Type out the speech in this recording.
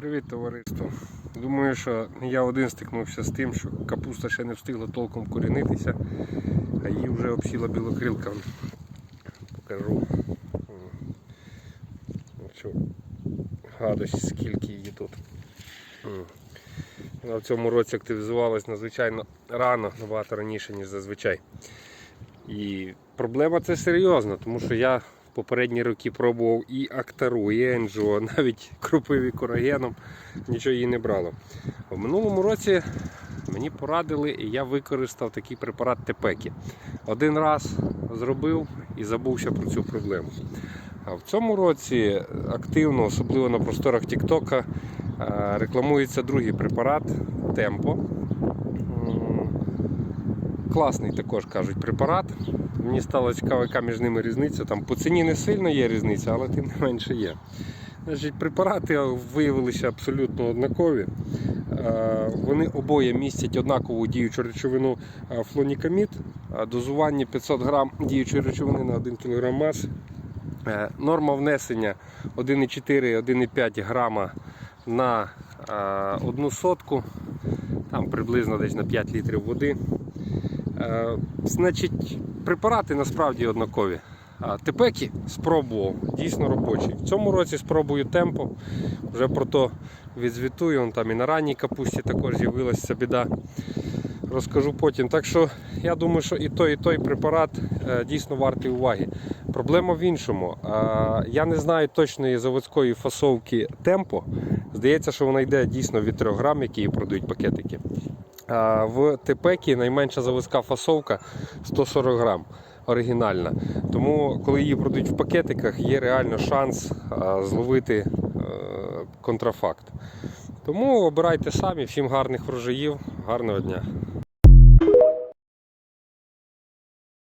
Привіт, товариство. Думаю, що я один стикнувся з тим, що капуста ще не встигла толком корінитися, а її вже обсіла білокрилка. Покажу. Що гадость, скільки її тут. Вона в цьому році активізувалась надзвичайно рано, набагато раніше, ніж зазвичай. І проблема це серйозна, тому що я попередні роки пробував і Актару, і Енджо, навіть кропив і корогеном, нічого її не брало. В минулому році мені порадили і я використав такий препарат Тепекі. Один раз зробив і забувся про цю проблему. А в цьому році активно, особливо на просторах Тіктока, рекламується другий препарат Темпо. Класний також кажуть препарат. Мені стало цікаво, яка між ними різниця. Там по ціні не сильно є різниця, але тим не менше є. Значить, препарати виявилися абсолютно однакові. Е, Вони обоє містять однакову діючу речовину е, флонікамід, Е, дозування 500 грам діючої речовини на 1 кг маси. Норма внесення 1,4-1,5 грама на одну сотку, там приблизно десь на 5 літрів води. Е, Значить, препарати насправді однакові. А Тепекі спробував, дійсно робочий. В цьому році спробую темпо. Вже про то відзвітую. Он там і на ранній капусті також з'явилася біда. Розкажу потім. Так що я думаю, що і той, і той препарат е, дійсно вартий уваги. Проблема в іншому. Я не знаю точної заводської фасовки темпо. Здається, що вона йде дійсно від 3 грам, які продають пакетики. В Тепекі найменша зависка фасовка 140 грам оригінальна. Тому, коли її продають в пакетиках, є реально шанс зловити е, контрафакт. Тому обирайте самі, всім гарних врожаїв, гарного дня.